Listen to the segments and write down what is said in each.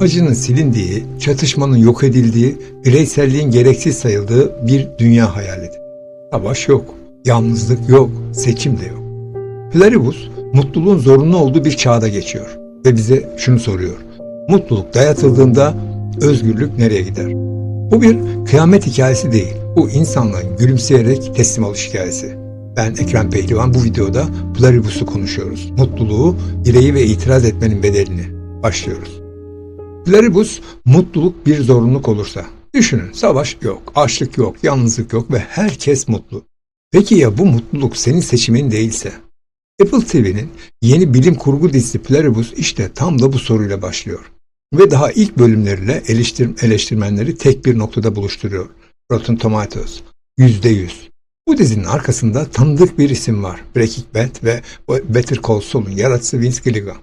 Acının silindiği, çatışmanın yok edildiği, bireyselliğin gereksiz sayıldığı bir dünya hayalidir. Savaş yok, yalnızlık yok, seçim de yok. Pleribus, mutluluğun zorunlu olduğu bir çağda geçiyor ve bize şunu soruyor. Mutluluk dayatıldığında özgürlük nereye gider? Bu bir kıyamet hikayesi değil. Bu insanlığın gülümseyerek teslim oluş hikayesi. Ben Ekrem Pehlivan bu videoda Pleribus'u konuşuyoruz. Mutluluğu, dileği ve itiraz etmenin bedelini. Başlıyoruz. Pleribus mutluluk bir zorunluluk olursa. Düşünün savaş yok, açlık yok, yalnızlık yok ve herkes mutlu. Peki ya bu mutluluk senin seçimin değilse? Apple TV'nin yeni bilim kurgu dizisi Pleribus işte tam da bu soruyla başlıyor. Ve daha ilk bölümleriyle eleştir eleştirmenleri tek bir noktada buluşturuyor. Rotten Tomatoes. %100. Bu dizinin arkasında tanıdık bir isim var. Breaking Bad ve Better Call Saul'un yaratıcısı Vince Gilligan.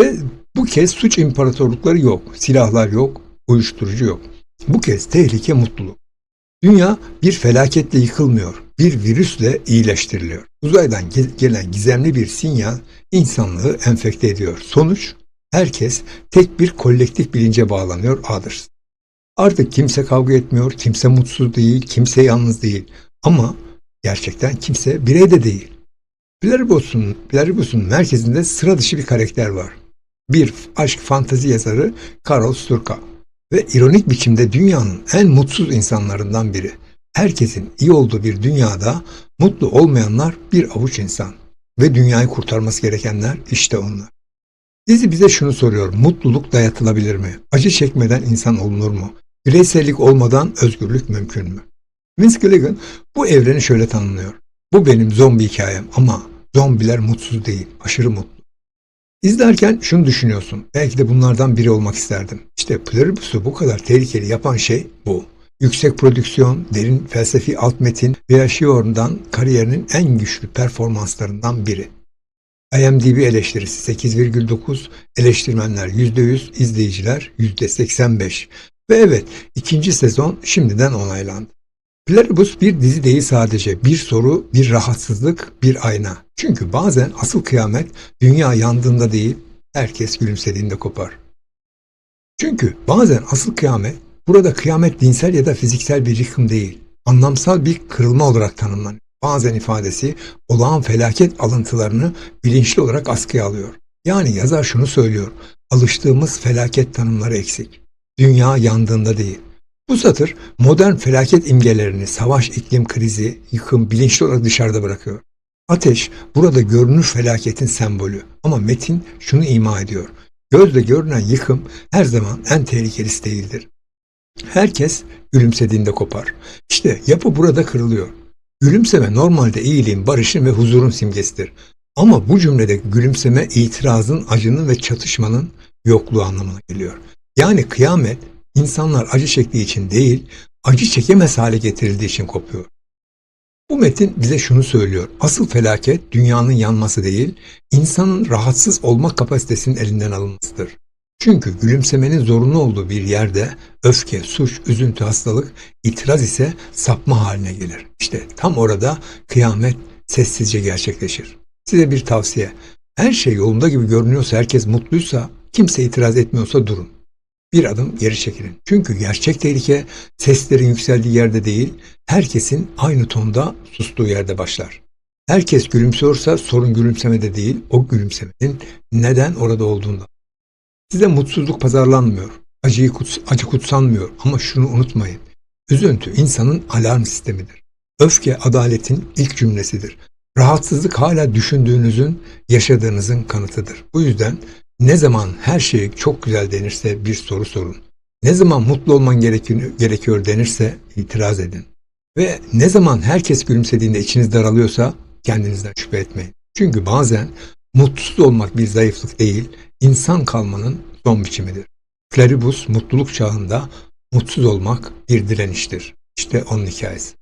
Ve bu kez suç imparatorlukları yok, silahlar yok, uyuşturucu yok. Bu kez tehlike mutluluk. Dünya bir felaketle yıkılmıyor, bir virüsle iyileştiriliyor. Uzaydan ge- gelen gizemli bir sinyal insanlığı enfekte ediyor. Sonuç, herkes tek bir kolektif bilince bağlanıyor, others. Artık kimse kavga etmiyor, kimse mutsuz değil, kimse yalnız değil. Ama gerçekten kimse birey de değil. Pleribus'un, Pleribus'un merkezinde sıra dışı bir karakter var. Bir aşk fantazi yazarı Karol Sturka ve ironik biçimde dünyanın en mutsuz insanlarından biri. Herkesin iyi olduğu bir dünyada mutlu olmayanlar bir avuç insan ve dünyayı kurtarması gerekenler işte onlar. Dizi bize şunu soruyor, mutluluk dayatılabilir mi? Acı çekmeden insan olunur mu? Bireysellik olmadan özgürlük mümkün mü? Vince Gilligan bu evreni şöyle tanımlıyor. Bu benim zombi hikayem ama zombiler mutsuz değil, aşırı mutlu. İzlerken şunu düşünüyorsun. Belki de bunlardan biri olmak isterdim. İşte Pluribus'u bu kadar tehlikeli yapan şey bu. Yüksek prodüksiyon, derin felsefi alt metin ve Yaşıyor'dan kariyerinin en güçlü performanslarından biri. IMDb eleştirisi 8,9, eleştirmenler %100, izleyiciler %85. Ve evet ikinci sezon şimdiden onaylandı. Pleribus bir dizi değil sadece bir soru, bir rahatsızlık, bir ayna. Çünkü bazen asıl kıyamet dünya yandığında değil, herkes gülümsediğinde kopar. Çünkü bazen asıl kıyamet, burada kıyamet dinsel ya da fiziksel bir yıkım değil, anlamsal bir kırılma olarak tanımlanıyor. Bazen ifadesi olağan felaket alıntılarını bilinçli olarak askıya alıyor. Yani yazar şunu söylüyor, alıştığımız felaket tanımları eksik. Dünya yandığında değil, bu satır modern felaket imgelerini savaş, iklim krizi, yıkım bilinçli olarak dışarıda bırakıyor. Ateş burada görünür felaketin sembolü ama metin şunu ima ediyor. Gözle görünen yıkım her zaman en tehlikelisi değildir. Herkes gülümsediğinde kopar. İşte yapı burada kırılıyor. Gülümseme normalde iyiliğin, barışın ve huzurun simgesidir. Ama bu cümlede gülümseme itirazın, acının ve çatışmanın yokluğu anlamına geliyor. Yani kıyamet İnsanlar acı çektiği için değil, acı çekemez hale getirildiği için kopuyor. Bu metin bize şunu söylüyor. Asıl felaket dünyanın yanması değil, insanın rahatsız olma kapasitesinin elinden alınmasıdır. Çünkü gülümsemenin zorunlu olduğu bir yerde öfke, suç, üzüntü, hastalık, itiraz ise sapma haline gelir. İşte tam orada kıyamet sessizce gerçekleşir. Size bir tavsiye. Her şey yolunda gibi görünüyorsa, herkes mutluysa, kimse itiraz etmiyorsa durun bir adım geri çekilin. Çünkü gerçek tehlike seslerin yükseldiği yerde değil, herkesin aynı tonda sustuğu yerde başlar. Herkes gülümsüyorsa sorun gülümsemede değil, o gülümsemenin neden orada olduğunda. Size mutsuzluk pazarlanmıyor, acıyı kuts acı kutsanmıyor ama şunu unutmayın. Üzüntü insanın alarm sistemidir. Öfke adaletin ilk cümlesidir. Rahatsızlık hala düşündüğünüzün, yaşadığınızın kanıtıdır. Bu yüzden ne zaman her şey çok güzel denirse bir soru sorun. Ne zaman mutlu olman gerekiyor denirse itiraz edin. Ve ne zaman herkes gülümsediğinde içiniz daralıyorsa kendinizden şüphe etmeyin. Çünkü bazen mutsuz olmak bir zayıflık değil, insan kalmanın son biçimidir. Claribus mutluluk çağında mutsuz olmak bir direniştir. İşte onun hikayesi.